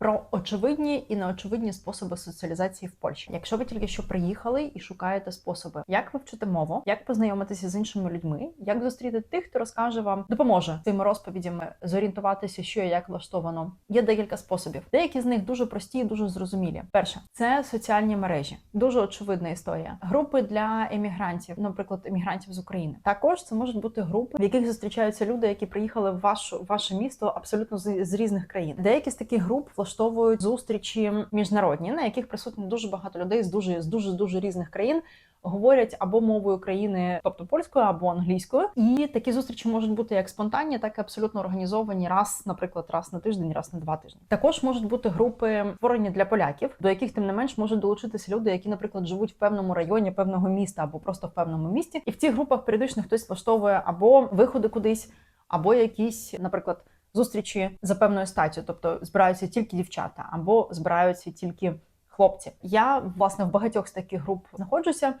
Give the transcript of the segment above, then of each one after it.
Про очевидні і неочевидні способи соціалізації в Польщі. Якщо ви тільки що приїхали і шукаєте способи, як вивчити мову, як познайомитися з іншими людьми, як зустріти тих, хто розкаже вам, допоможе цими розповідями зорієнтуватися, що і як влаштовано. Є декілька способів. Деякі з них дуже прості і дуже зрозумілі. Перше це соціальні мережі, дуже очевидна історія. Групи для емігрантів, наприклад, емігрантів з України. Також це можуть бути групи, в яких зустрічаються люди, які приїхали в вашу ваше місто абсолютно з, з різних країн. Деякі з таких груп влаштовують зустрічі міжнародні, на яких присутні дуже багато людей з дуже з дуже дуже різних країн. Говорять або мовою країни, тобто польською або англійською, і такі зустрічі можуть бути як спонтанні, так і абсолютно організовані раз, наприклад, раз на тиждень, раз на два тижні. Також можуть бути групи створені для поляків, до яких тим не менш можуть долучитися люди, які, наприклад, живуть в певному районі певного міста або просто в певному місті. І в цих групах періодично хтось влаштовує або виходи кудись, або якісь, наприклад зустрічі за певною статтю, тобто збираються тільки дівчата або збираються тільки хлопці. Я власне в багатьох з таких груп знаходжуся,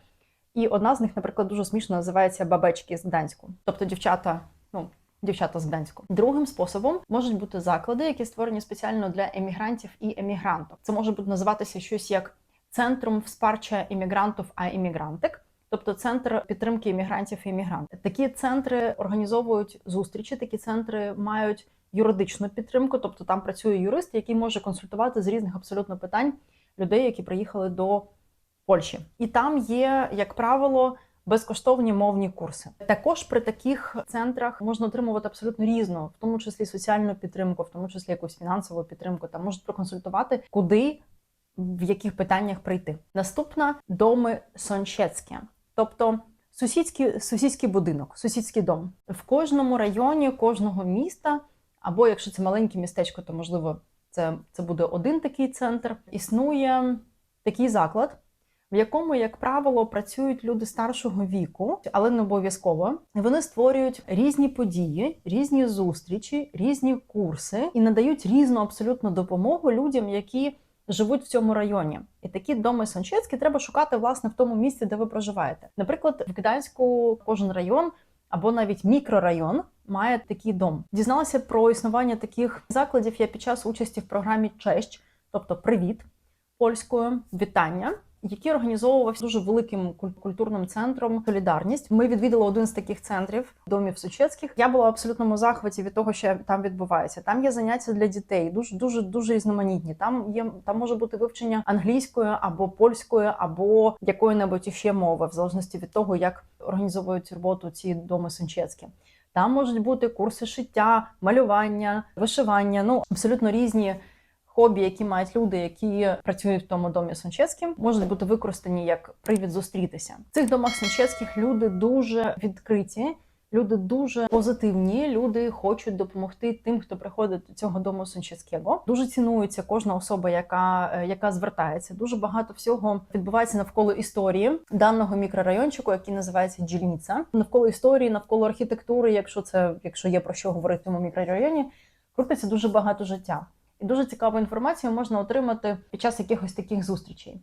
і одна з них, наприклад, дуже смішно називається Бабечки з Гданську, тобто дівчата, ну. Дівчата з Гданську. Другим способом можуть бути заклади, які створені спеціально для емігрантів і емігрантів. Це може бути називатися щось як центром wsparcia іммігрантів, а іммігрантик. Тобто центр підтримки іммігрантів і іммігрантів. Такі центри організовують зустрічі, такі центри мають юридичну підтримку, тобто там працює юрист, який може консультувати з різних абсолютно питань людей, які приїхали до Польщі. І там є, як правило, безкоштовні мовні курси. Також при таких центрах можна отримувати абсолютно різну, в тому числі соціальну підтримку, в тому числі якусь фінансову підтримку. Там можуть проконсультувати, куди в яких питаннях прийти. Наступна доми сончецькі, тобто. Сусідський сусідський будинок, сусідський дом в кожному районі кожного міста або якщо це маленьке містечко, то можливо це, це буде один такий центр. Існує такий заклад, в якому, як правило, працюють люди старшого віку, але не обов'язково. Вони створюють різні події, різні зустрічі, різні курси і надають різну абсолютно допомогу людям, які живуть в цьому районі. І такі доми Санчецькі треба шукати власне в тому місці, де ви проживаєте. Наприклад, в Гданську кожен район або навіть мікрорайон має такий дом. Дізналася про існування таких закладів я під час участі в програмі Честь, тобто Привіт польською вітання. Який організовувався дуже великим культурним центром Солідарність. Ми відвідали один з таких центрів домів Сучецьких. Я була в абсолютному захваті від того, що там відбувається. Там є заняття для дітей, дуже дуже дуже різноманітні. Там є там може бути вивчення англійської або польської, або якої-небудь ще мови, в залежності від того, як організовують роботу ці доми Сунчецькі. Там можуть бути курси шиття, малювання, вишивання ну абсолютно різні хобі, які мають люди, які працюють в тому домі Сончецьким, можуть бути використані як привід зустрітися. В цих домах Сончецьких люди дуже відкриті. Люди дуже позитивні, люди хочуть допомогти тим, хто приходить до цього дому Сончецького. Дуже цінується кожна особа, яка яка звертається. Дуже багато всього відбувається навколо історії даного мікрорайончику, який називається Джільниця. Навколо історії, навколо архітектури, якщо це якщо є про що говорити в цьому мікрорайоні, крутиться дуже багато життя. І дуже цікаву інформацію можна отримати під час якихось таких зустрічей.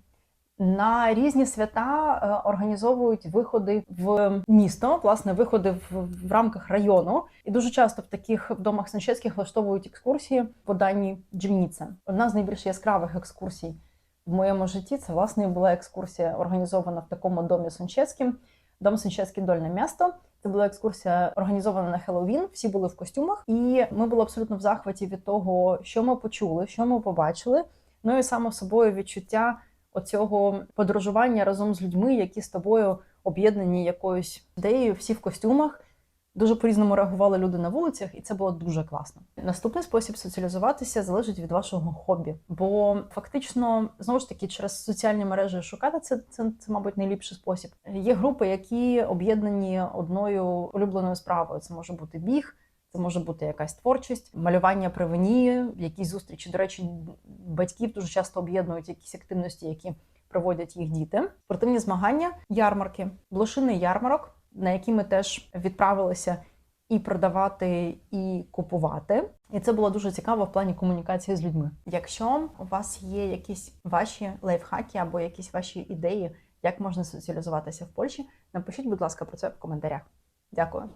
На різні свята е, організовують виходи в місто, власне, виходи в, в рамках району. І дуже часто в таких домах Санчецьких влаштовують екскурсії по даній Джільніце. Одна з найбільш яскравих екскурсій в моєму житті це власне була екскурсія, організована в такому домі Санчецьким. Дом Санчецький дольне місто. Це була екскурсія організована на Хеллоуін. Всі були в костюмах, і ми були абсолютно в захваті від того, що ми почули, що ми побачили. Ну і само собою відчуття оцього подорожування разом з людьми, які з тобою об'єднані якоюсь ідеєю, всі в костюмах. Дуже по-різному реагували люди на вулицях, і це було дуже класно. Наступний спосіб соціалізуватися залежить від вашого хобі, бо фактично знову ж таки через соціальні мережі шукати це, це, це, мабуть, найліпший спосіб. Є групи, які об'єднані одною улюбленою справою. Це може бути біг, це може бути якась творчість, малювання при вині, якісь зустрічі. До речі, батьків дуже часто об'єднують якісь активності, які проводять їх діти. Спортивні змагання, ярмарки, блошиний ярмарок на які ми теж відправилися і продавати, і купувати. І це було дуже цікаво в плані комунікації з людьми. Якщо у вас є якісь ваші лайфхаки або якісь ваші ідеї, як можна соціалізуватися в Польщі, напишіть, будь ласка, про це в коментарях. Дякую.